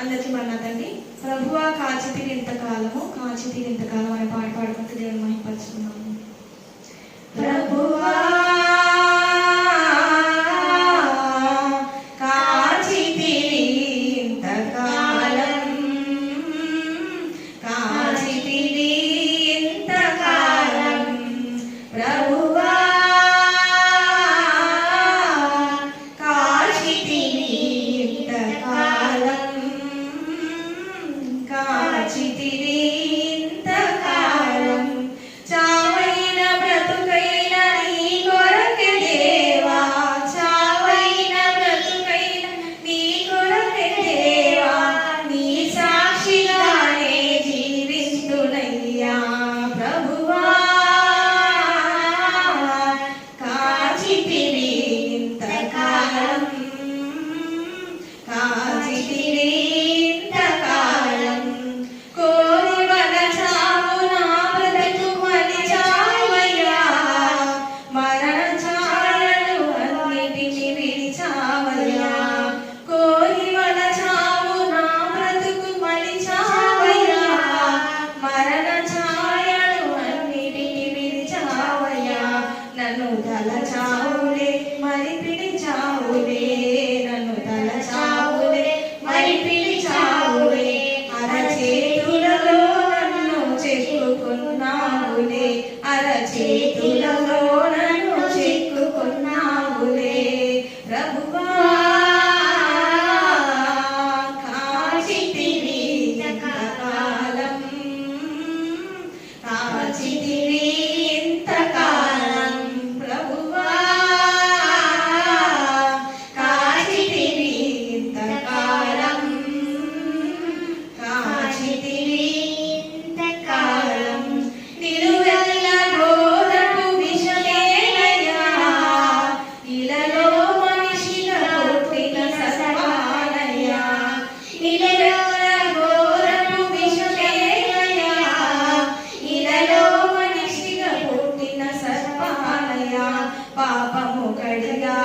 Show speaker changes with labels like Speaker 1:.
Speaker 1: అందరికీ మన్నదండి ప్రభువా కాచితిరింతకాలము కాలం అనే పాట పాడుకుంటూ దేవుని మహిపరుచుకున్నాము Aruba. పాపము కడిగా